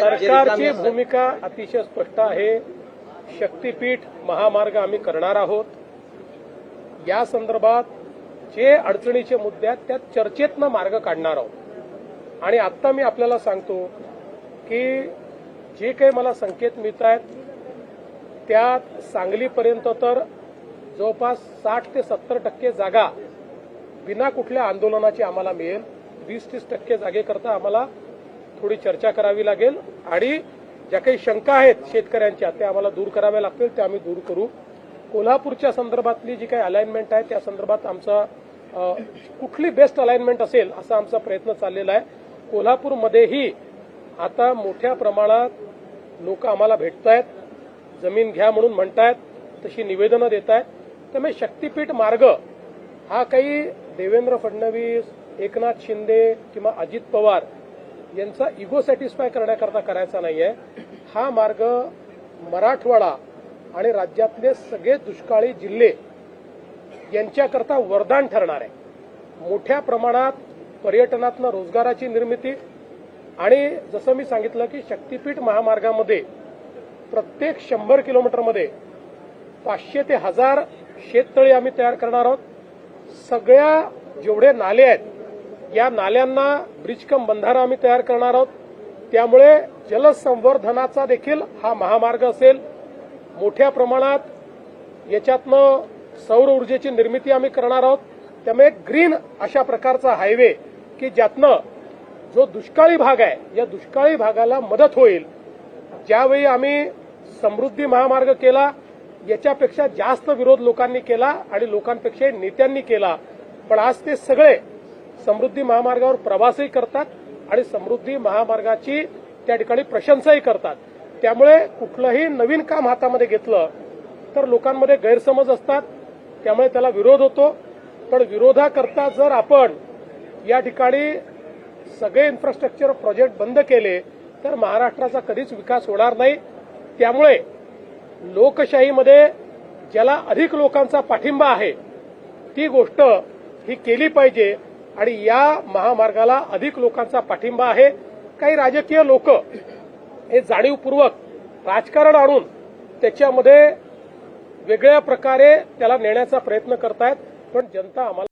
सरकारची भूमिका अतिशय स्पष्ट आहे. शक्तीपीठ महामार्ग आम्ही करणार आहोत. या संदर्भात जे अडचणीचे मुद्दे आहेत त्या चर्चेतनं मार्ग काढणार आहोत. आणि आत्ता मी आपल्याला सांगतो की जे काही मला संकेत मिळत आहेत त्यात सांगलीपर्यंत तर जवळपास साठ ते सत्तर टक्के जागा बिना कुठल्या आंदोलनाची आम्हाला मिळेल. वीस तीस टक्के जागेकरता आम्हाला थोडी चर्चा करावी लागेल आणि ज्या काही शंका आहेत शेतकऱ्यांच्या त्या आम्हाला दूर कराव्या लागतील त्या आम्ही दूर करू. कोल्हापूरच्या संदर्भातली जी काही अलाइनमेंट आहे त्या संदर्भात आमचा कुठली बेस्ट अलाइनमेंट असेल असा आमचा प्रयत्न चाललेला आहे. कोल्हापूरमध्येही आता मोठ्या प्रमाणात लोक आम्हाला भेटत आहेत जमीन घ्या म्हणून म्हणतायत तशी निवेदनं देत आहेत त्यामुळे शक्तीपीठ मार्ग हा काही देवेंद्र फडणवीस एकनाथ शिंदे किंवा अजित पवार यांचा इगो सॅटिस्फाय करण्याकरता करायचा नाहीये. हा मार्ग मराठवाडा आणि राज्यातले सगळे दुष्काळी जिल्हे यांच्याकरता वरदान ठरणार आहे. मोठ्या प्रमाणात पर्यटनातनं रोजगाराची निर्मिती आणि जसं मी सांगितलं की शक्तीपीठ महामार्गामध्ये प्रत्येक शंभर किलोमीटरमध्ये पाचशे ते हजार शेततळी आम्ही तयार करणार आहोत. सगळ्या जेवढे नाले आहेत या नाल्यांना ब्रिजकम बंधारा आम्ही तयार करणार आहोत. त्यामुळे जलसंवर्धनाचा देखील हा महामार्ग असेल. मोठ्या प्रमाणात याच्यातनं सौर ऊर्जेची निर्मिती आम्ही करणार आहोत. त्यामुळे ग्रीन अशा प्रकारचा हायवे की ज्यातनं जो दुष्काळी भाग आहे या दुष्काळी भागाला मदत होईल. ज्यावेळी आम्ही समृद्धी महामार्ग केला याच्यापेक्षा जास्त विरोध लोकांनी केला आणि लोकांपेक्षा नेत्यांनी केला. पण आज ते सगळे समृद्धी महामार्गावर प्रवासही करतात आणि समृद्धी महामार्गाची त्या ठिकाणी प्रशंसाही करतात. त्यामुळे कुठलंही नवीन काम हातामध्ये घेतलं तर लोकांमध्ये गैरसमज असतात. त्यामुळे त्याला विरोध होतो. पण विरोधाकरता जर आपण या ठिकाणी सगळे इन्फ्रास्ट्रक्चर प्रोजेक्ट बंद केले तर महाराष्ट्राचा कधीच विकास होणार नाही. त्यामुळे लोकशाहीमध्ये ज्याला अधिक लोकांचा पाठिंबा आहे ती गोष्ट ही केली पाहिजे. आणि या महामार्गाला अधिक लोकांचा पाठिंबा आहे. काही राजकीय लोक हे जाणीवपूर्वक राजकारण आणून त्याच्यामध्ये वेगळ्या प्रकारे त्याला नेण्याचा प्रयत्न करतायत. पण जनता आम्हाला